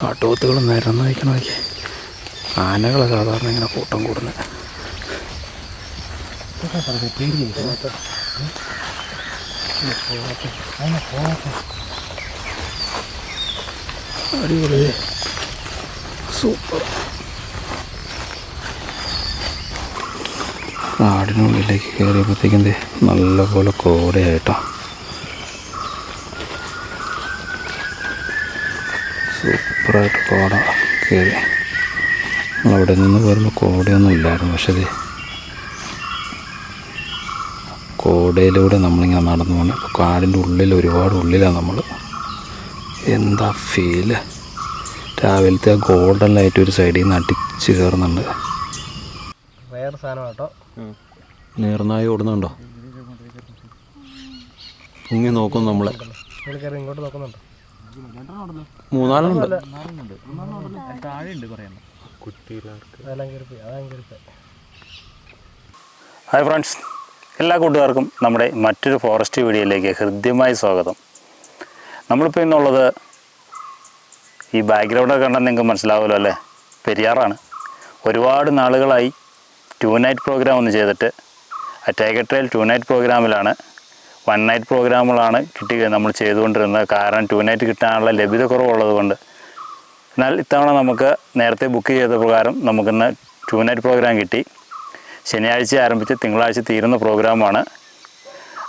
കാട്ടുപോത്തുകൾ നിരന്ന് നോക്കി ആനകളെ സാധാരണ ഇങ്ങനെ കൂട്ടം കൂടുന്നത് അടിപൊളി. സൂപ്പർ. കാടിനുള്ളിലേക്ക് കയറിയപ്പോഴത്തേക്കും നല്ല പോലെ കോടയായിട്ടോ സൂപ്പറായിട്ട് കോട കയറി. നമ്മളവിടെ നിന്ന് വരുമ്പോൾ കോടയൊന്നും ഇല്ലായിരുന്നു. പക്ഷേ ഇത് കോടയിലൂടെ നമ്മളിങ്ങനെ നടന്നു പോകണം ഇപ്പോൾ കാടിന്റെ ഉള്ളിൽ ഒരുപാട് ഉള്ളിലാണ് നമ്മൾ എന്താ ഫീൽ രാവിലത്തെ ആ ഗോൾഡൻ ലൈറ്റ് ഒരു സൈഡിൽ നിന്ന് അടിച്ച് കയറുന്നുണ്ട് വേറെ സാധനം കേട്ടോ നേർന്നായി ഓടുന്നുണ്ടോ? പൊങ്ങി നോക്കും നമ്മളെ. ഇങ്ങോട്ട് നോക്കുന്നുണ്ടോ. മൂന്നാലുണ്ട് ഹായ് ഫ്രണ്ട്സ് എല്ലാ കൂട്ടുകാർക്കും നമ്മുടെ മറ്റൊരു ഫോറസ്റ്റ് വീഡിയോയിലേക്ക് ഹൃദ്യമായ സ്വാഗതം. നമ്മളിപ്പോൾ ഇന്നുള്ളത് ഈ ബാക്ക്ഗ്രൗണ്ടൊക്കെ കണ്ടാൽ നിങ്ങൾക്ക് മനസ്സിലാവുമല്ലോ അല്ലേ? പെരിയാറാണ്. ഒരുപാട് നാളുകളായി ടു നൈറ്റ് പ്രോഗ്രാം ഒന്ന് ചെയ്തിട്ട് ആ ടൈഗർ ട്രയൽ ടു നൈറ്റ് പ്രോഗ്രാമിലാണ് വൺ നൈറ്റ് പ്രോഗ്രാമുകളാണ് കിട്ടി നമ്മൾ ചെയ്തുകൊണ്ടിരുന്നത്. കാരണം ടു നൈറ്റ് കിട്ടാനുള്ള ലഭ്യത കുറവുള്ളത് കൊണ്ട് എന്നാൽ ഇത്തവണ നമുക്ക് നേരത്തെ ബുക്ക് ചെയ്ത പ്രകാരം നമുക്കിന്ന് ടു നൈറ്റ് പ്രോഗ്രാം കിട്ടി. ശനിയാഴ്ച ആരംഭിച്ച് തിങ്കളാഴ്ച തീരുന്ന പ്രോഗ്രാമാണ്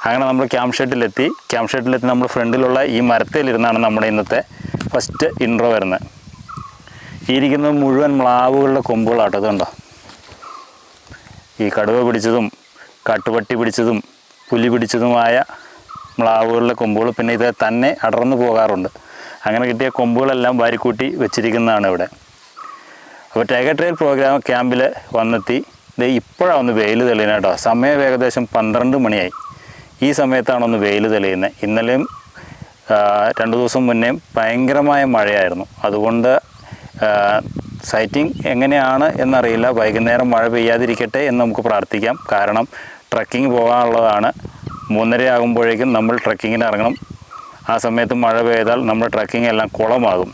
അങ്ങനെ നമ്മൾ ക്യാമ്പ് ഷെഡിലെത്തി ക്യാമ്പ് ഷെഡിലെത്തി നമ്മൾ ഫ്രണ്ടിലുള്ള ഈ മരത്തിലിരുന്നാണ് നമ്മുടെ ഇന്നത്തെ ഫസ്റ്റ് ഇൻട്രോ വരുന്നത്. ഈ ഇരിക്കുന്നത് മുഴുവൻ മ്ലാവുകളുടെ കൊമ്പുകളാട്ടോ. ഇതുണ്ടോ? ഈ കടുവ പിടിച്ചതും കാട്ടുപട്ടി പിടിച്ചതും പുലി പിടിച്ചതുമായ മ്ലാവുകളിലെ കൊമ്പുകൾ പിന്നെ ഇത് തന്നെ അടർന്നു പോകാറുണ്ട്. അങ്ങനെ കിട്ടിയ കൊമ്പുകളെല്ലാം വാരിക്കൂട്ടി വെച്ചിരിക്കുന്നതാണ് ഇവിടെ. അപ്പോൾ ടൈഗർ ട്രെയിൽ പ്രോഗ്രാം ക്യാമ്പിൽ വന്നെത്തി. ഇത് ഇപ്പോഴാണ് ഒന്ന് വെയിൽ തെളിയുന്നത് കേട്ടോ. സമയം ഏകദേശം പന്ത്രണ്ട് മണിയായി. ഈ സമയത്താണ് ഒന്ന് വെയിൽ തെളിയുന്നത്. ഇന്നലെയും രണ്ട് ദിവസം മുന്നേ ഭയങ്കരമായ മഴയായിരുന്നു. അതുകൊണ്ട് സൈറ്റിംഗ് എങ്ങനെയാണ് എന്നറിയില്ല. വൈകുന്നേരം മഴ പെയ്യാതിരിക്കട്ടെ എന്ന് നമുക്ക് പ്രാർത്ഥിക്കാം. കാരണം ട്രക്കിംഗ് പോകാനുള്ളതാണ്. മൂന്നര ആകുമ്പോഴേക്കും നമ്മൾ ട്രക്കിങ്ങിന് ഇറങ്ങണം. ആ സമയത്ത് മഴ പെയ്താൽ നമ്മുടെ ട്രക്കിംഗ് എല്ലാം കുളമാകും.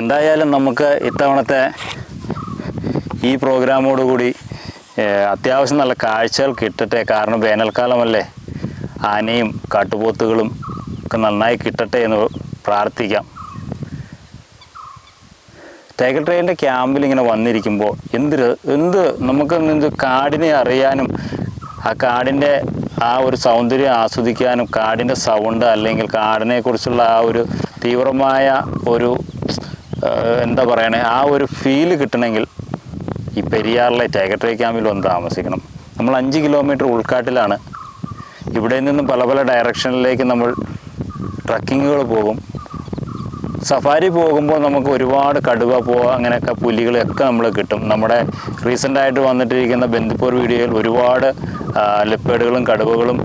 എന്തായാലും നമുക്ക് ഇത്തവണത്തെ ഈ പ്രോഗ്രാമോടുകൂടി അത്യാവശ്യം നല്ല കാഴ്ചകൾ കിട്ടട്ടെ. കാരണം വേനൽക്കാലമല്ലേ. ആനയും കാട്ടുപോത്തുകളും ഒക്കെ നന്നായി കിട്ടട്ടെ എന്ന് പ്രാർത്ഥിക്കാം. ടൈഗർ ട്രെയിനിന്റെ ക്യാമ്പിൽ ഇങ്ങനെ വന്നിരിക്കുമ്പോൾ എന്ത് എന്ത് നമുക്ക് എന്ത് കാടിനെ അറിയാനും ആ കാടിന്റെ ആ ഒരു സൗന്ദര്യം ആസ്വദിക്കാനും കാടിന്റെ സൗണ്ട് അല്ലെങ്കിൽ കാടിനെ കുറിച്ചുള്ള ആ ഒരു തീവ്രമായ ഒരു എന്താ പറയണേ ആ ഒരു ഫീൽ കിട്ടണമെങ്കിൽ ഈ പെരിയാറിലെ ടൈഗർ ട്രേ ക്യാമ്പിൽ വന്ന് താമസിക്കണം. നമ്മൾ അഞ്ച് കിലോമീറ്റർ ഉൾക്കാട്ടിലാണ്. ഇവിടെ നിന്നും പല പല ഡയറക്ഷനിലേക്ക് നമ്മൾ ട്രക്കിങ്ങുകൾ പോകും. സഫാരി പോകുമ്പോൾ നമുക്ക് ഒരുപാട് കടുവ പോ അങ്ങനെയൊക്കെ പുലികളെയൊക്കെ നമ്മൾ കിട്ടും. നമ്മുടെ റീസെന്റായിട്ട് വന്നിട്ടിരിക്കുന്ന ബന്ദിപ്പൂർ വീഡിയോയിൽ ഒരുപാട് ലെപ്പേഡുകളും കടുവകളും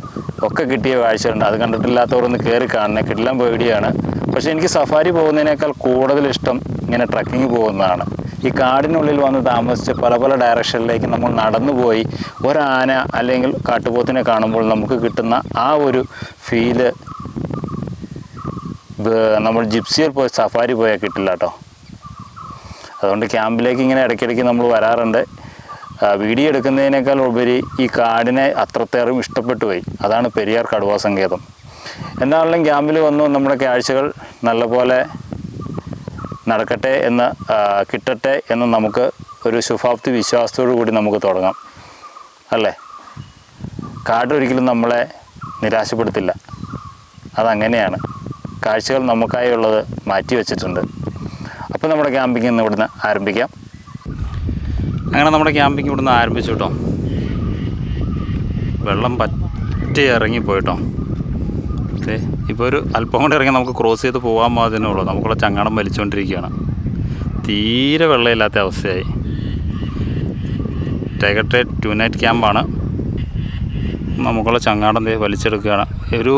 ഒക്കെ കിട്ടിയ കാഴ്ചയുണ്ട് അത് കണ്ടിട്ടില്ലാത്തവരൊന്ന് കയറി കാണുന്നത് കിട്ടില്ലാൻ പേടിയാണ്. പക്ഷേ എനിക്ക് സഫാരി പോകുന്നതിനേക്കാൾ കൂടുതൽ ഇഷ്ടം ഇങ്ങനെ ട്രക്കിങ് പോകുന്നതാണ്. ഈ കാടിനുള്ളിൽ വന്ന് താമസിച്ച് പല പല ഡയറക്ഷനിലേക്ക് നമ്മൾ നടന്നു പോയി ഒരാന അല്ലെങ്കിൽ കാട്ടുപോത്തിനെ കാണുമ്പോൾ നമുക്ക് കിട്ടുന്ന ആ ഒരു ഫീൽ നമ്മൾ ജിപ്സിയിൽ പോയി സഫാരി പോയാൽ കിട്ടില്ല കേട്ടോ അതുകൊണ്ട് ക്യാമ്പിലേക്ക് ഇങ്ങനെ ഇടയ്ക്കിടയ്ക്ക് നമ്മൾ വരാറുണ്ട്. വീഡിയോ എടുക്കുന്നതിനേക്കാൾ ഉപരി ഈ കാടിനെ അത്രത്തേറും ഇഷ്ടപ്പെട്ടു പോയി. അതാണ് പെരിയാർ കടുവാ സങ്കേതം. എന്നാണെങ്കിലും ക്യാമ്പിൽ വന്നു നമ്മുടെ കാഴ്ചകൾ നല്ലപോലെ നടക്കട്ടെ എന്ന് കിട്ടട്ടെ എന്ന് നമുക്ക് ഒരു ശുഭാപ്തി വിശ്വാസത്തോടു കൂടി നമുക്ക് തുടങ്ങാം. അല്ലേ? കാടൊരിക്കലും നമ്മളെ നിരാശപ്പെടുത്തില്ല. അതങ്ങനെയാണ്. കാഴ്ചകൾ നമുക്കായി ഉള്ളത് മാറ്റി വെച്ചിട്ടുണ്ട്. അപ്പോൾ നമ്മുടെ ക്യാമ്പിംഗ് ഇന്ന് ഇവിടുന്ന് ആരംഭിക്കാം. അങ്ങനെ നമ്മുടെ ക്യാമ്പിംഗ് ഇവിടുന്ന് ആരംഭിച്ചു കേട്ടോ വെള്ളം പറ്റി ഇറങ്ങിപ്പോയിട്ടോ. അതെ ഇപ്പോൾ ഒരു അല്പം കൂടെ ഇറങ്ങി നമുക്ക് ക്രോസ് ചെയ്ത് പോകാൻ മാത്രമേ ഉള്ളൂ. നമുക്കുള്ള ചങ്ങാടം വലിച്ചുകൊണ്ടിരിക്കുകയാണ് തീരെ വെള്ളമില്ലാത്ത അവസ്ഥയായി. ടൈഗർ ട്രേഡ് ടു നൈറ്റ് ക്യാമ്പാണ്. നമുക്കുള്ള ചങ്ങാടം വലിച്ചെടുക്കുകയാണ്. ഒരു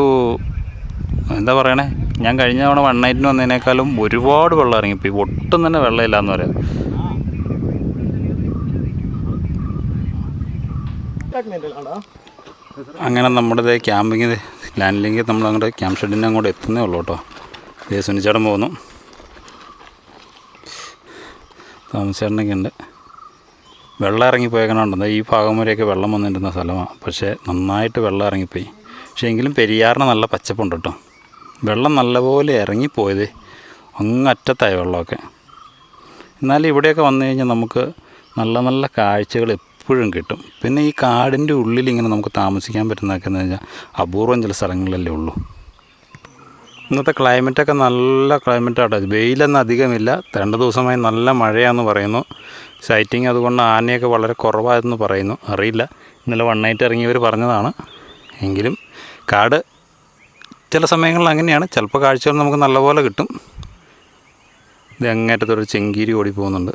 എന്താ പറയണേ? ഞാൻ കഴിഞ്ഞ തവണ വൺ നൈറ്റിന് വന്നതിനേക്കാളും ഒരുപാട് വെള്ളം ഇറങ്ങിപ്പോയി ഒട്ടും തന്നെ വെള്ളമില്ല എന്ന് പറയാം. അങ്ങനെ നമ്മുടെ ക്യാമ്പിങ് ലാൻഡിലേക്ക് നമ്മൾ അങ്ങോട്ട് ക്യാമ്പ് ഷെഡിന്റെ അങ്ങോട്ട് എത്തുന്നേ ഉള്ളൂ കേട്ടോ. ഇതേ സുനിച്ചേട്ടൻ പോകുന്നു. തോമസേട്ടനൊക്കെ ഉണ്ട്. വെള്ളം ഇറങ്ങിപ്പോയേക്കണുണ്ടെന്ന് ഈ ഭാഗം വരെയൊക്കെ വെള്ളം വന്നിരുന്ന സ്ഥലമാണ് പക്ഷേ നന്നായിട്ട് വെള്ളം ഇറങ്ങിപ്പോയി. പക്ഷേ എങ്കിലും പെരിയാറിന് നല്ല പച്ചപ്പുണ്ട് കേട്ടോ. വെള്ളം നല്ലപോലെ ഇറങ്ങിപ്പോയത് അങ്ങറ്റത്തായ വെള്ളമൊക്കെ. എന്നാലും ഇവിടെയൊക്കെ വന്നു കഴിഞ്ഞാൽ നമുക്ക് നല്ല നല്ല കാഴ്ചകൾ എപ്പോഴും കിട്ടും. പിന്നെ ഈ കാടിന്റെ ഉള്ളിൽ ഇങ്ങനെ നമുക്ക് താമസിക്കാൻ പറ്റുന്നതൊക്കെ എന്ന് കഴിഞ്ഞാൽ അപൂർവം ചില സ്ഥലങ്ങളിലല്ലേ ഉള്ളൂ. ഇന്നത്തെ ക്ലൈമറ്റൊക്കെ നല്ല ക്ലൈമറ്റാട്ടോ വെയിലൊന്നും അധികമില്ല. രണ്ട് ദിവസമായി നല്ല മഴയാണെന്ന് പറയുന്നു. സൈറ്റിങ് അതുകൊണ്ട് ആനയൊക്കെ വളരെ കുറവായെന്ന് പറയുന്നു. അറിയില്ല. ഇന്നലെ വൺ നൈറ്റ് ഇറങ്ങിയവർ പറഞ്ഞതാണ്. എങ്കിലും കാട് ചില സമയങ്ങളിൽ അങ്ങനെയാണ്. ചിലപ്പോൾ കാഴ്ചകൾ നമുക്ക് നല്ലപോലെ കിട്ടും. ഇത് അങ്ങേറ്റത്തൊരു ചെങ്കീരി ഓടി പോകുന്നുണ്ട്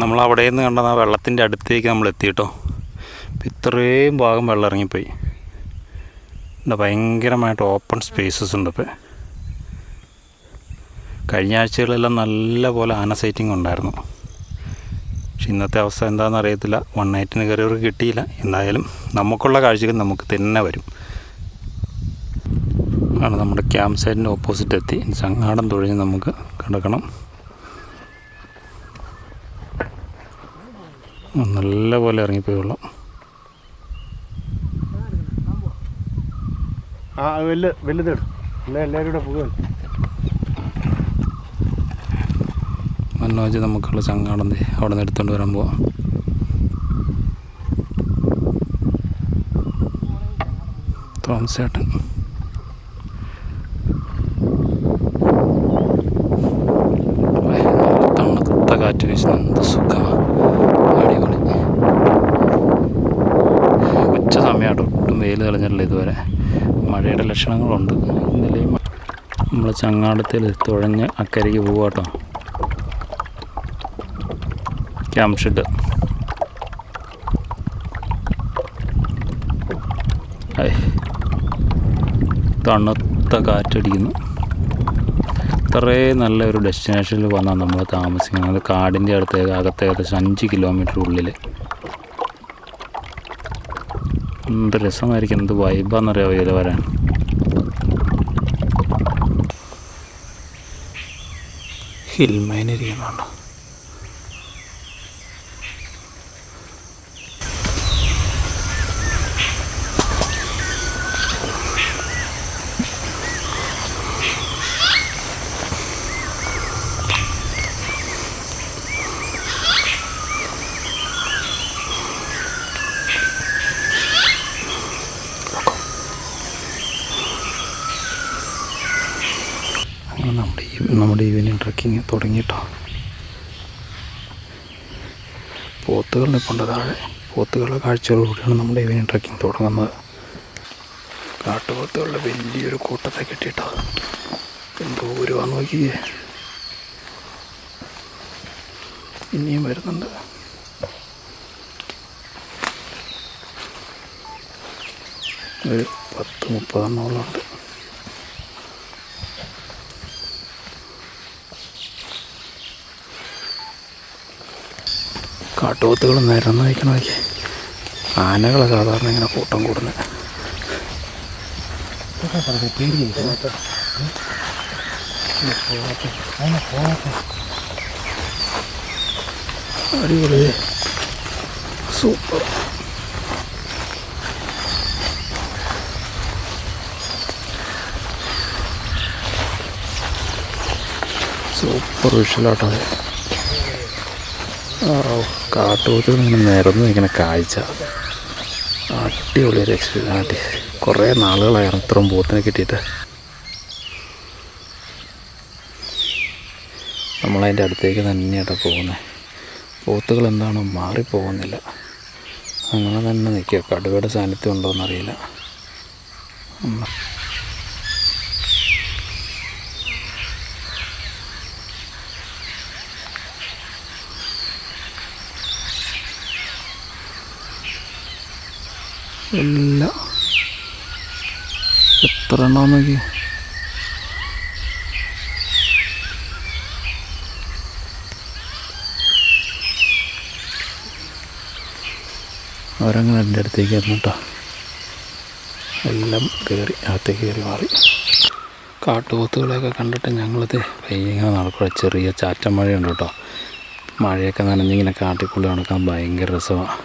നമ്മൾ അവിടെ നിന്ന് കണ്ട ആ വെള്ളത്തിന്റെ അടുത്തേക്ക് നമ്മൾ എത്തിയിട്ടോ ഇത്രയും ഭാഗം വെള്ളം ഇറങ്ങിപ്പോയി. ഇവിടെ ഭയങ്കരമായിട്ട് ഓപ്പൺ സ്പേസസ് ഉണ്ട് ഇപ്പോൾ കഴിഞ്ഞ ആഴ്ചകളിലെല്ലാം നല്ല പോലെ ആന സൈറ്റിംഗ് ഉണ്ടായിരുന്നു. പക്ഷെ ഇന്നത്തെ അവസ്ഥ എന്താണെന്ന് അറിയത്തില്ല. വൺ നൈറ്റിന് കയറിയവർക്ക് കിട്ടിയില്ല. എന്തായാലും നമുക്കുള്ള കാഴ്ചകൾ നമുക്ക് തന്നെ വരും. ആണ് നമ്മുടെ ക്യാമ്പ് സൈറ്റിന്റെ ഓപ്പോസിറ്റ് എത്തി ചങ്ങാടം തുഴഞ്ഞ് നമുക്ക് കിടക്കണം. നല്ല പോലെ ഇറങ്ങിപ്പോയി വെള്ളം. ആ വലിയ വലുതിടും എന്നാൽ എല്ലാവരും കൂടെ പോകുമല്ലോ മനോജ് നമുക്കുള്ള ചങ്ങാടം അവിടെ നിന്ന് എടുത്തുകൊണ്ട് വരാൻ പോവാം. തോമസേട്ടൻ. ലക്ഷണങ്ങളുണ്ട് ഇന്നലെ നമ്മൾ ചങ്ങാടത്തിൽ തുഴഞ്ഞ് അക്കരയ്ക്ക് പോവാട്ടോ ക്യാമ്പ് ഷെഡ്. തണുത്ത കാറ്റടിക്കുന്നു. അത്രേ നല്ലൊരു ഡെസ്റ്റിനേഷനിൽ വന്നാൽ നമ്മൾ താമസിക്കുന്നത്. കാടിന്റെ അടുത്തേക്ക് അകത്ത് ഏകദേശം അഞ്ച് കിലോമീറ്റർ ഉള്ളിൽ എന്ത് രസമായിരിക്കും എന്ത് വൈബാന്നറിയാവോ ഇതിൽ വരാൻ? അങ്ങനെ നമ്മുടെ ഈവനിങ് ട്രക്കിങ് തുടങ്ങിയിട്ടോ. പോത്തുകൾ നിൽപ്പുണ്ട് താഴെ. പോത്തുകളുടെ കാഴ്ചകളോടെയാണ് നമ്മുടെ ഈവനിങ് ട്രക്കിംഗ് തുടങ്ങുന്നത്. കാട്ടുപോത്തുകളുടെ വലിയൊരു കൂട്ടത്തെ കെട്ടിയിട്ടോ. എന്തോ വരുവാന്ന് നോക്കിയേ. ഇനിയും വരുന്നുണ്ട്. ഒരു പത്ത് മുപ്പതെണ്ണോളം കാട്ടുപോത്തുകൾ നിരന്ന് വയ്ക്കണ നോക്കി ആനകളെ സാധാരണ ഇങ്ങനെ കൂട്ടം കൂടുന്നത് അടിപൊളി സൂപ്പർ. സൂപ്പർ വിഷലാട്ടോ കാട്ടുപോത്തുകൾ ഇങ്ങനെ നിരന്ന് നിൽക്കുന്ന കാഴ്ച. അടിപൊളി ഒരു എക്സ്പീരിയൻസ് അടി കുറേ നാളുകളായിരുന്നു ഇത്രയും പോത്തിനെ കിട്ടിയിട്ട്. നമ്മളതിന്റെ അടുത്തേക്ക് തന്നെയാണ് പോകുന്നത് പോത്തുകൾ എന്താണോ മാറിപ്പോകുന്നില്ല. അങ്ങനെ തന്നെ നിൽക്കുക. കടുവയുടെ സാന്നിധ്യം ഉണ്ടോയെന്നറിയില്ല ഉം. എല്ലാം എത്ര എണ്ണം നോക്കി അവരങ്ങനെ എന്റെ അടുത്തേക്ക് വന്നു എല്ലാം കയറി അകത്തേക്ക് കയറി മാറി. കാട്ടുപോത്തുകളെയൊക്കെ കണ്ടിട്ട് ഞങ്ങളത് പയ്യെ ഇങ്ങനെ നടക്കുക ചെറിയ ചാറ്റൻ മഴയുണ്ട് കേട്ടോ മഴയൊക്കെ നനഞ്ഞിങ്ങനെ കാട്ടിക്കുള്ളിൽ നടക്കാൻ ഭയങ്കര രസമാണ്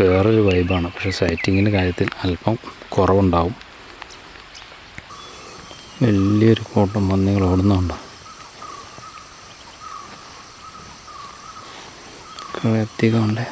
വേറൊരു വൈബാണ് പക്ഷേ സൈറ്റിങ്ങിന്റെ കാര്യത്തിൽ അല്പം കുറവുണ്ടാവും. വലിയൊരു കൂട്ടം പന്നികൾ ഓടുന്നുണ്ട് എത്തിക്കണ്ടേ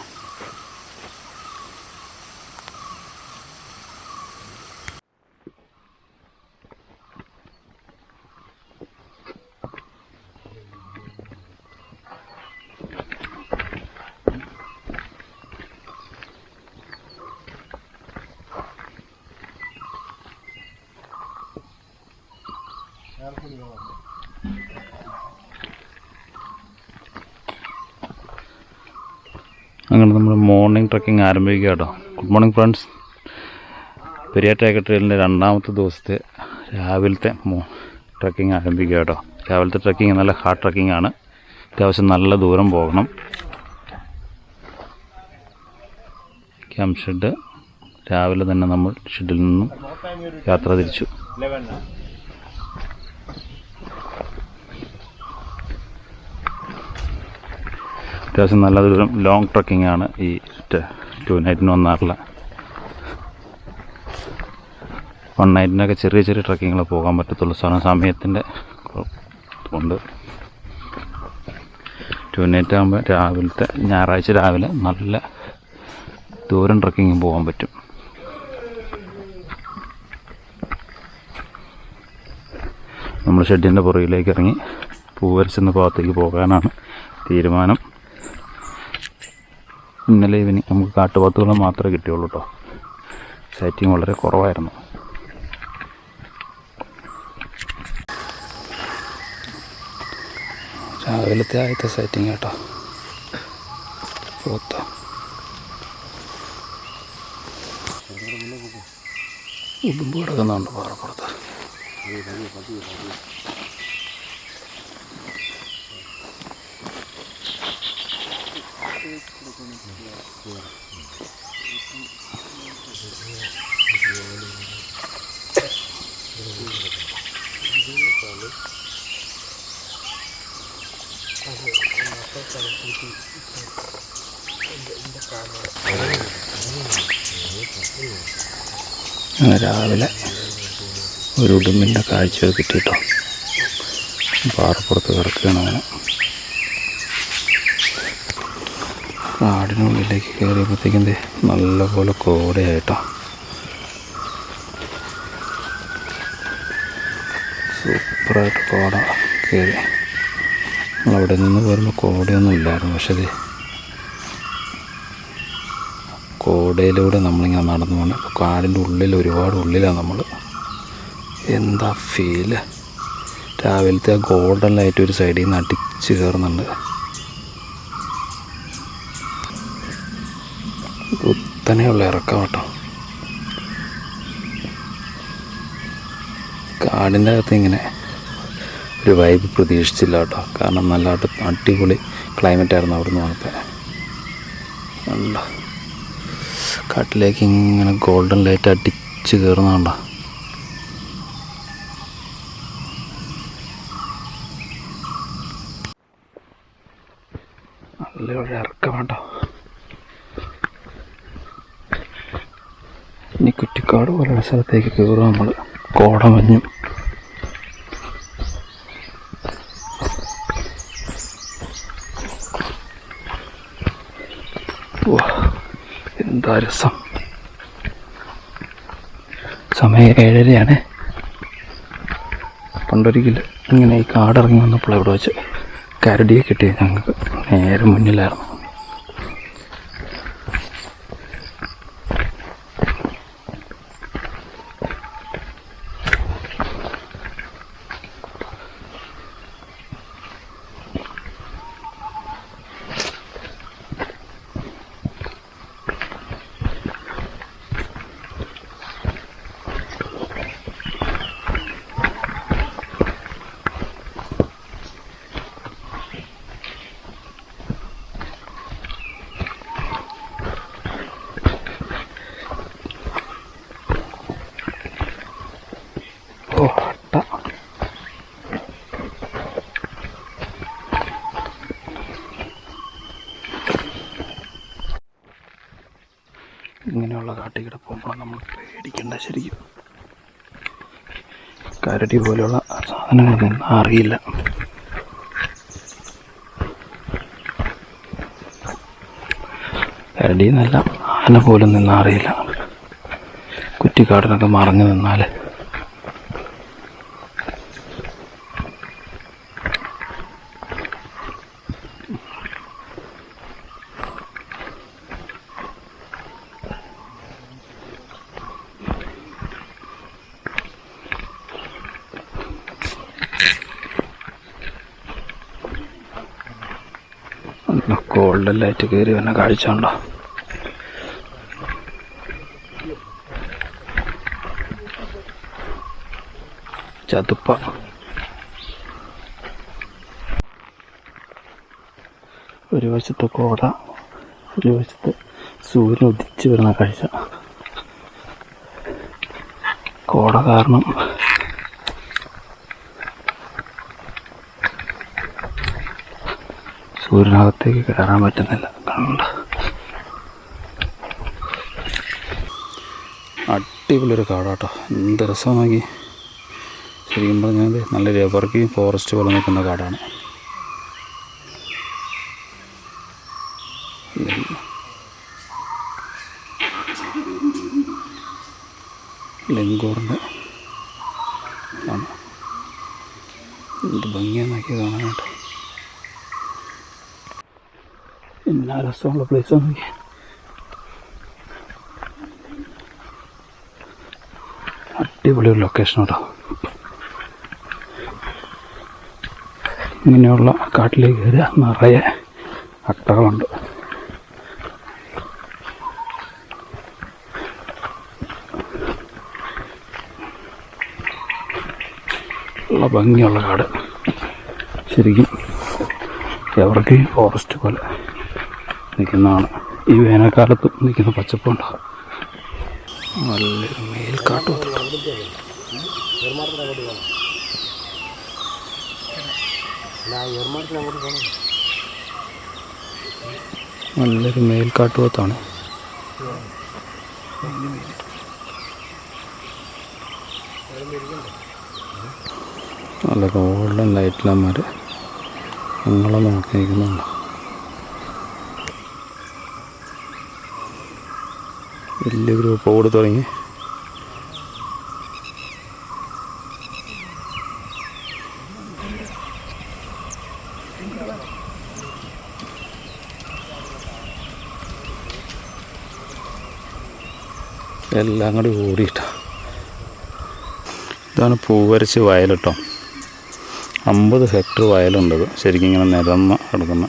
അങ്ങനെ നമ്മൾ ട്രക്കിംഗ് ആരംഭിക്കുക കേട്ടോ ഗുഡ് മോർണിംഗ് ഫ്രണ്ട്സ് പെരിയ പെരിയാറ്റേക്ക ട്രെയിലിന്റെ രണ്ടാമത്തെ ദിവസത്തെ രാവിലത്തെ ട്രക്കിംഗ് ആരംഭിക്കുക കേട്ടോ രാവിലത്തെ ട്രക്കിംഗ് നല്ല ഹാർഡ് ട്രക്കിംഗ് ആണ്. അത്യാവശ്യം നല്ല ദൂരം പോകണം. Camp shed. രാവിലെ തന്നെ നമ്മൾ ഷെഡിൽ നിന്നും യാത്ര തിരിച്ചു. അത്യാവശ്യം നല്ല ദൂരം ലോങ് ട്രക്കിംഗ് ആണ് ഈ ടു നൈറ്റിന് വന്നാറുള്ള വൺ നൈറ്റിനൊക്കെ ചെറിയ ചെറിയ ട്രക്കിങ്ങൾ പോകാൻ പറ്റത്തുള്ളൂ. സാധനം സമയത്തിന്റെ കൊണ്ട് ടു നൈറ്റ് ആകുമ്പോൾ രാവിലത്തെ ഞായറാഴ്ച രാവിലെ നല്ല ദൂരം ട്രക്കിങ് പോകാൻ പറ്റും. നമ്മൾ ഷെഡിന്റെ പുറകിലേക്ക് ഇറങ്ങി പൂവരച്ചെന്ന ഭാഗത്തേക്ക് പോകാനാണ് തീരുമാനം. ഇന്നലെ ഇവന് നമുക്ക് കാട്ടുപാത്തുകൾ മാത്രമേ കിട്ടിയുള്ളൂ കേട്ടോ സൈറ്റിങ് വളരെ കുറവായിരുന്നു. രാവിലത്തെ ആദ്യത്തെ സൈറ്റിങ് കേട്ടോ. പോത്ത. ഉടുമ്പ് കിടക്കുന്നുണ്ട് പാറപ്പുറത്ത്. രാവിലെ ഒരു ഉടുമ്പിന്റെ കാഴ്ച കിട്ടിയിട്ടോ. പാറപ്പുറത്ത് കിടക്കുകയാണ് അങ്ങനെ കാടിനുള്ളിലേക്ക് കയറിയപ്പോഴത്തേക്കും നല്ലപോലെ കോടയായിട്ടോ. സൂപ്പറായിട്ട് കോട കയറി. നമ്മളവിടെ നിന്ന് പോരുമ്പോൾ കോടയൊന്നും ഇല്ലായിരുന്നു. പക്ഷേ ഇത് കോടയിലൂടെ നമ്മളിങ്ങനെ നടന്നു പോകണം അപ്പോൾ കാടിന്റെ ഉള്ളിൽ ഒരുപാട് ഉള്ളിലാണ് നമ്മൾ എന്താ ഫീൽ രാവിലത്തെ ആ ഗോൾഡൻ ലൈറ്റ് ഒരു സൈഡിൽ നിന്ന് അടിച്ച് കയറുന്നുണ്ട് കുത്തനെയുള്ള ഇറക്കം കേട്ടോ. കാടിന്റെ അകത്ത് ഇങ്ങനെ ഒരു വൈബ് പ്രതീക്ഷിച്ചില്ല കേട്ടോ. കാരണം നല്ല അടിപൊളി ക്ലൈമറ്റ് ആയിരുന്നു അവിടെ നിന്ന് വന്നപ്പോൾ കാട്ടിലേക്ക് ഇങ്ങനെ ഗോൾഡൻ ലൈറ്റ് അടിച്ച് കയറുന്നുണ്ടോ നല്ല ഇറക്കം വേണ്ടോ ഇനി കുറ്റിക്കാട് പോലുള്ള സ്ഥലത്തേക്ക് കയറും നമ്മൾ കോടമഞ്ഞും. എന്താ രസം. സമയം ഏഴരയാണ്. പണ്ടൊരിക്കൽ ഇങ്ങനെ ഈ കാടിറങ്ങി വന്നപ്പോൾ ഇവിടെ വെച്ച് കരടിയെ കിട്ടിയത് ഞങ്ങൾക്ക് നേരെ മുന്നിലായിരുന്നു. കാട്ടിക്കിടെ നമ്മൾ പേടിക്കേണ്ട ശരിക്കും. കരടി പോലെയുള്ള സാധനങ്ങളൊന്നും അറിയില്ല. കരടി നല്ല ആന പോലും നിന്നാറിയില്ല. കുറ്റിക്കാടിനൊക്കെ മറഞ്ഞു നിന്നാൽ ഗോൾഡൻ ലൈറ്റ് കയറി വന്ന കാഴ്ച ഉണ്ടോ ചതുപ്പ. ഒരു വശത്ത് കോട ഒരു വശത്ത് സൂര്യൻ ഉദിച്ചു വരുന്ന കാഴ്ച. കോട കാരണം സൂര്യനകത്തേക്ക് കയറാൻ പറ്റുന്നില്ല. കണ്ട? അടിപൊളിയൊരു കാടാട്ടോ. എന്ത് രസമാക്കി ശരിക്കും പറഞ്ഞാൽ നല്ല രബർക്ക് ഫോറസ്റ്റ് പോലെ നിൽക്കുന്ന കാടാണ് ലെങ്കോറിന്റെ ആണ് എന്ത് ഭംഗിയാണ് നോക്കി കാണാനായിട്ട് എന്നാ രസമുള്ള പ്ലേസ് നോക്കി അടിപൊളി ഒരു ലൊക്കേഷൻ കേട്ടോ ഇങ്ങനെയുള്ള കാട്ടിലേക്ക് നിറയെ അട്ടകളുണ്ട് ഉള്ള ഭംഗിയുള്ള കാട് ശരിക്കും എവർക്ക് ഫോറസ്റ്റ് പോലെ നിൽക്കുന്നതാണ്. ഈ വേനൽക്കാലത്ത് നിൽക്കുന്ന പച്ചപ്പുണ്ട്? നല്ലൊരു മേൽക്കാട്ട് നല്ലൊരു മേൽക്കാട്ടുപോത്താണ് നല്ല ഗോൾഡൻ ലൈറ്റിലന്മാർ നിങ്ങളെ നോക്കി വലിയ ഗ്രൂപ്പ് ഓടി തുടങ്ങി. എല്ലാം കൂടി ഓടിയിട്ട. ഇതാണ് പൂവരച്ച് വയൽ കേട്ടോ. അമ്പത് ഹെക്ടർ വയലുണ്ടത് ശരിക്കും ഇങ്ങനെ നിരന്ന് കിടക്കുന്ന.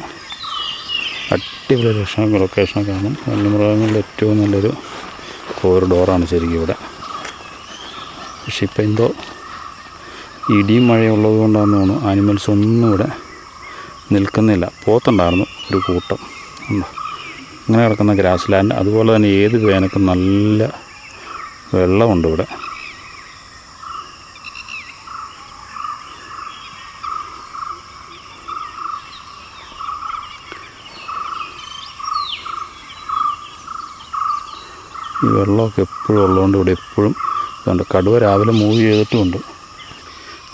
അടിപൊളി ലൊക്കേഷൻ ലൊക്കേഷനൊക്കെ ആണ് വന്യമൃഗങ്ങളുടെ ഏറ്റവും നല്ലൊരു കോറിഡോറാണ് ശരിക്കും ഇവിടെ. പക്ഷെ ഇപ്പം എന്തോ ഇടിയും മഴയുള്ളത് കൊണ്ടാണെന്ന് തോന്നുന്നു. ആനിമൽസ് ഒന്നും ഇവിടെ നിൽക്കുന്നില്ല. പോത്തുണ്ടായിരുന്നു ഒരു കൂട്ടം. ഇങ്ങനെ കിടക്കുന്ന ഗ്രാസ് ലാൻഡ് അതുപോലെ തന്നെ ഏത് വേനൽക്കും നല്ല വെള്ളമുണ്ട് ഇവിടെ. ഈ വെള്ളമൊക്കെ എപ്പോഴും ഉള്ളതുകൊണ്ട് ഇവിടെ എപ്പോഴും ഇതുണ്ട്. കടുവ രാവിലെ മൂവ് ചെയ്തിട്ടുമുണ്ട്.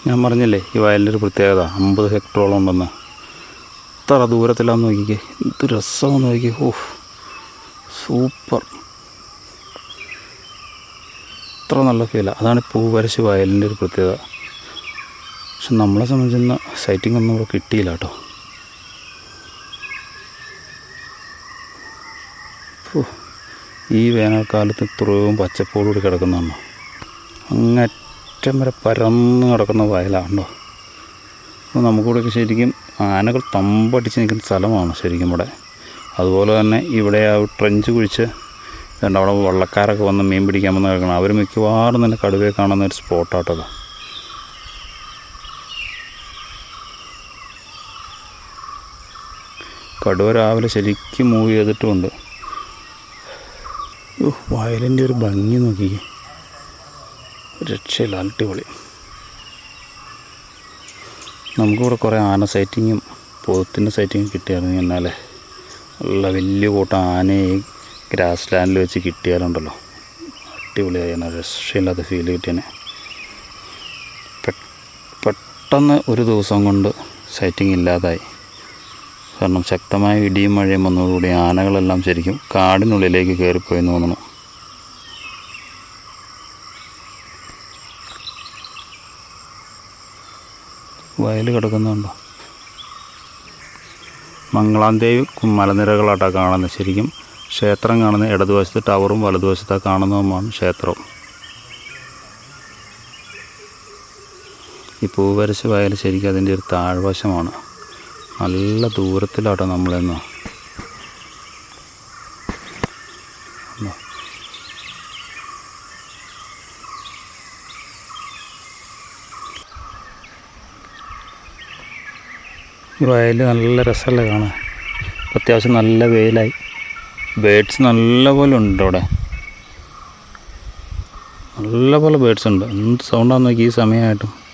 ഞാൻ പറഞ്ഞില്ലേ ഈ വയലിന്റെ ഒരു പ്രത്യേകത അമ്പത് ഹെക്ടറോളം ഉണ്ടെന്ന്. എത്ര ദൂരത്തിലാന്ന് നോക്കിക്കേ എന്ത് രസമാണെന്ന് നോക്കിക്കേ. Oh super. അത്ര നല്ല ഫീലാണ് അതാണ് പൂവരശ് വയലിന്റെ ഒരു പ്രത്യേകത. പക്ഷെ നമ്മളെ സംബന്ധിച്ചിരുന്ന സൈറ്റിംഗ് ഒന്നും ഇവിടെ കിട്ടിയില്ല കേട്ടോ. ഫു, ഈ വേനൽക്കാലത്ത് ഇത്രയും പച്ചപ്പോടുകൂടി കിടക്കുന്നതാണോ. അങ്ങറ്റം വരെ പരന്ന് കിടക്കുന്ന വയലാണോ അപ്പോൾ നമുക്കിവിടെയൊക്കെ ശരിക്കും ആനകൾ തമ്പടിച്ച് നിൽക്കുന്ന സ്ഥലമാണ് ശരിക്കും ഇവിടെ. അതുപോലെ തന്നെ ഇവിടെ ആ ട്രെഞ്ച് കുഴിച്ച് ഇതുണ്ട് അവിടെ വള്ളക്കാരൊക്കെ വന്ന് മീൻ പിടിക്കാൻ വന്ന് കിടക്കണം അവർ മിക്കവാറും തന്നെ കടുവയെ കാണുന്ന ഒരു സ്പോട്ടാട്ടത് കടുവ രാവിലെ ശരിക്കും മൂവ് ചെയ്തിട്ടുമുണ്ട്. വയലിന്റെ ഒരു ഭംഗി നോക്കി. രക്ഷയില്ല അടിപൊളി. നമുക്കിവിടെ കുറേ ആന സൈറ്റിങ്ങും പോത്തിന്റെ സൈറ്റിങ്ങും കിട്ടിയായിരുന്നു എന്നാലേ. നല്ല വലിയ കൂട്ടം ആനയെ ഗ്രാസ് ലാൻഡിൽ വെച്ച് കിട്ടിയാലുണ്ടല്ലോ. അടിപൊളിയായിരുന്നു രക്ഷയില്ലാത്ത ഫീൽ കിട്ടിയനെ. പെട്ടെന്ന് ഒരു ദിവസം കൊണ്ട് സൈറ്റിംഗ് ഇല്ലാതായി. കാരണം ശക്തമായ ഇടിയും മഴയും വന്നതോടുകൂടി ആനകളെല്ലാം ശരിക്കും കാടിനുള്ളിലേക്ക് കയറിപ്പോയെന്ന് തോന്നുന്നു. വയൽ കിടക്കുന്നുണ്ടോ? മംഗളാന്തേവ് മലനിരകളായിട്ടാണ് കാണുന്നത്. ശരിക്കും ക്ഷേത്രം കാണുന്ന ഇടതുവശത്ത് ടവറും വലതുവശത്താണ് കാണുന്നതുമാണ് ക്ഷേത്രം. ഈ പൂവരശ വയൽ ശരിക്കും അതിന്റെ ഒരു താഴ്വശമാണ്. നല്ല ദൂരത്തിലാട്ടോ നമ്മളെന്ന്? ഈ വയൽ നല്ല രസമല്ലേ കാണാൻ? അത്യാവശ്യം നല്ല വെയിലായി. ബേഡ്സ് നല്ല പോലെ ഉണ്ട് അവിടെ. നല്ല പോലെ ബേഡ്സ് ഉണ്ട്. എന്ത് സൗണ്ടാന്ന് നോക്കി ഈ സമയമായിട്ടും.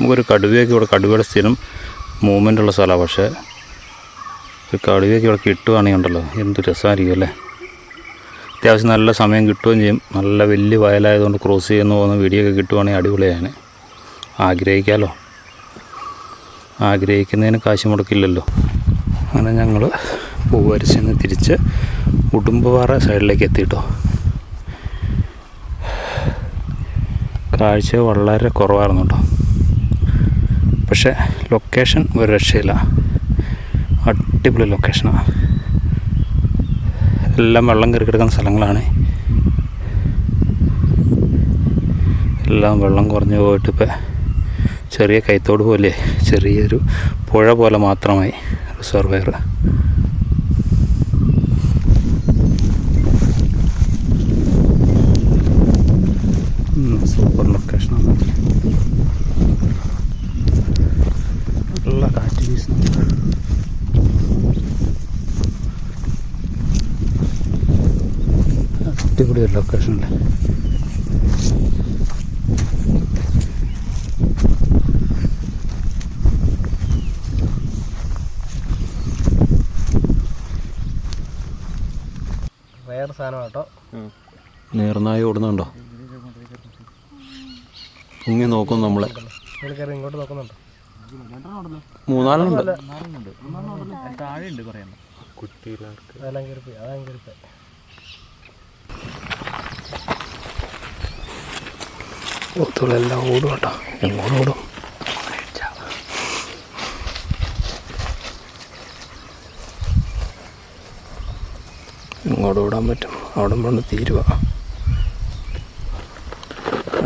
നമുക്കൊരു കടുവയൊക്കെ ഇവിടെ കടുവയുടെ സ്ഥിരം മൂവ്മെന്റ് ഉള്ള സ്ഥലമാണ് പക്ഷേ ഒരു കടുവയൊക്കെ ഇവിടെ കിട്ടുകയാണെങ്കിൽ ഉണ്ടല്ലോ. എന്ത് രസമായിരിക്കും അല്ലേ? അത്യാവശ്യം നല്ല സമയം കിട്ടുകയും ചെയ്യും. നല്ല വലിയ വയലായതുകൊണ്ട് ക്രോസ് ചെയ്യുന്ന പോകുന്ന വീഡിയോ ഒക്കെ കിട്ടുവാണെങ്കിൽ അടിപൊളിയാണ്. ആഗ്രഹിക്കാമല്ലോ ആഗ്രഹിക്കുന്നതിന് കാശ് മുടക്കില്ലല്ലോ. അങ്ങനെ ഞങ്ങൾ പൂവരിച്ച് നിന്ന് തിരിച്ച് ഉടുമ്പുപാറ സൈഡിലേക്ക് എത്തിയിട്ടോ. കാഴ്ച വളരെ കുറവായിരുന്നു കേട്ടോ പക്ഷേ ലൊക്കേഷൻ ഒരു രക്ഷയില്ല. അടിപൊളി ലൊക്കേഷനാണ് എല്ലാം വെള്ളം കയറി കിടക്കുന്ന സ്ഥലങ്ങളാണ്. എല്ലാം വെള്ളം കുറഞ്ഞു പോയിട്ട് ഇപ്പം ചെറിയ കൈത്തോട് പോലെ ചെറിയൊരു പുഴ പോലെ മാത്രമായി. റിസർവയർ സൂപ്പർ ലൊക്കേഷനാണ് നല്ല കാറ്റ് വീശുന്നുണ്ട് അടിപൊളി ഒരു ലൊക്കേഷനല്ലേ വേറെ സാധനം കേട്ടോ നീർനായി ഓടുന്നുണ്ടോ? ഇങ്ങനെ നോക്കും നമ്മളെ. ഇങ്ങോട്ട് നോക്കുന്നുണ്ടോ. മൂന്നാലുണ്ട് താഴെയുണ്ട് കുറേ അതാണ് കയറിപ്പോയി പോത്തുകളെല്ലാം ഓടും കേട്ടോ. എങ്ങോട്ട് ഓടും ഇങ്ങോട്ട് ഓടാൻ പറ്റും. അവിടെ വന്ന് തീരുവ.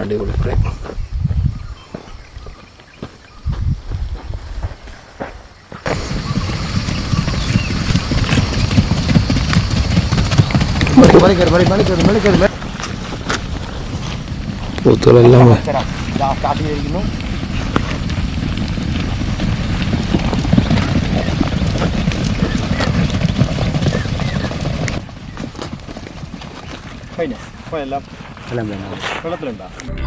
അടിപൊളി ഫ്രെയിം മണി കയറി മണി കയറി മണി കയറി. പോത്തുകളെല്ലാം സ്റ്റാർട്ട് ചെയ്തിരിക്കുന്നു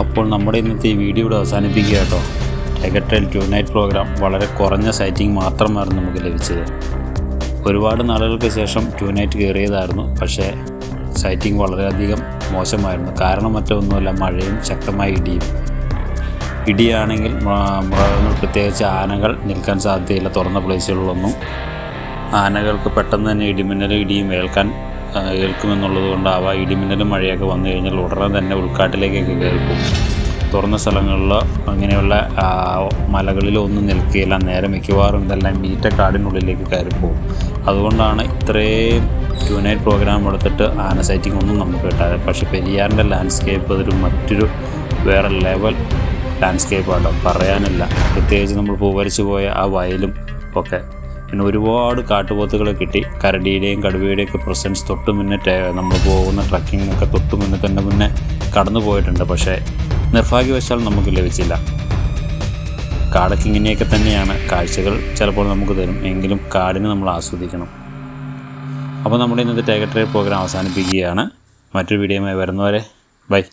അപ്പോൾ നമ്മുടെ ഇന്നത്തെ ഈ വീഡിയോ ഇവിടെ അവസാനിപ്പിക്കുക കേട്ടോ. Tiger trail two night programme വളരെ കുറഞ്ഞ സൈറ്റിംഗ് മാത്രമായിരുന്നു നമുക്ക് ലഭിച്ചത്. ഒരുപാട് നാളുകൾക്ക് ശേഷം ടു നൈറ്റ് കയറിയതായിരുന്നു. പക്ഷേ സൈറ്റിംഗ് വളരെയധികം മോശമായിരുന്നു. കാരണം മറ്റൊന്നുമല്ല മഴയും ശക്തമായ ഇടിയും. ഇടിയാണെങ്കിൽ മൃഗങ്ങൾ പ്രത്യേകിച്ച് ആനകൾ നിൽക്കാൻ സാധ്യതയില്ല. തുറന്ന പ്ലേസുകളിലൊന്നും ആനകൾക്ക് പെട്ടെന്ന് തന്നെ ഇടിമിന്നലും ഇടിയും ഏൽക്കാൻ ഏൽക്കുമെന്നുള്ളത് കൊണ്ട് അവ ഇടിമിന്നലും മഴയൊക്കെ വന്നു കഴിഞ്ഞാൽ ഉടനെ തന്നെ ഉൾക്കാട്ടിലേക്കൊക്കെ കയറിപ്പോകും. തുറന്ന സ്ഥലങ്ങളിൽ അങ്ങനെയുള്ള മലകളിലോ ഒന്നും നിൽക്കുകയില്ല. നേരെ മിക്കവാറും ഇതെല്ലാം മീറ്റ കാടിനുള്ളിലേക്ക് കയറിപ്പോകും. അതുകൊണ്ടാണ് ഇത്രയും ക്യൂനൈറ്റ് പ്രോഗ്രാം എടുത്തിട്ട് ആന സൈറ്റിംഗ് ഒന്നും നമുക്ക് കിട്ടാതെ. പക്ഷേ പെരിയാറിന്റെ ലാൻഡ്സ്കേപ്പ് അതൊരു മറ്റൊരു വേറെ ലെവൽ ലാൻഡ്സ്കേപ്പാണ് പറയാനില്ല. പ്രത്യേകിച്ച് നമ്മൾ പൂവരിച്ച് പോയ ആ വയലും ഒക്കെ. പിന്നെ ഒരുപാട് കാട്ടുപോത്തുകളെ കിട്ടി. കരടിയുടെയും കടുവയുടെയും ഒക്കെ പ്രസൻസ് തൊട്ട് മുന്നേ നമ്മൾ പോകുന്ന ട്രക്കിംഗ് ഒക്കെ തൊട്ട് മുന്നേ തന്നെ മുന്നേ കടന്നു പോയിട്ടുണ്ട്. പക്ഷേ നിർഭാഗ്യവശാൽ നമുക്ക് ലഭിച്ചില്ല. കാടൊക്കെ ഇങ്ങനെയൊക്കെ തന്നെയാണ് കാഴ്ചകൾ ചിലപ്പോൾ നമുക്ക് തരും. എങ്കിലും കാടിനെ നമ്മൾ ആസ്വദിക്കണം. അപ്പോൾ നമ്മുടെ ഇന്നത്തെ ട്രൈ പ്രോഗ്രാം അവസാനിപ്പിക്കുകയാണ്. മറ്റൊരു വീഡിയോയുമായി വരുന്നവരെ ബൈ.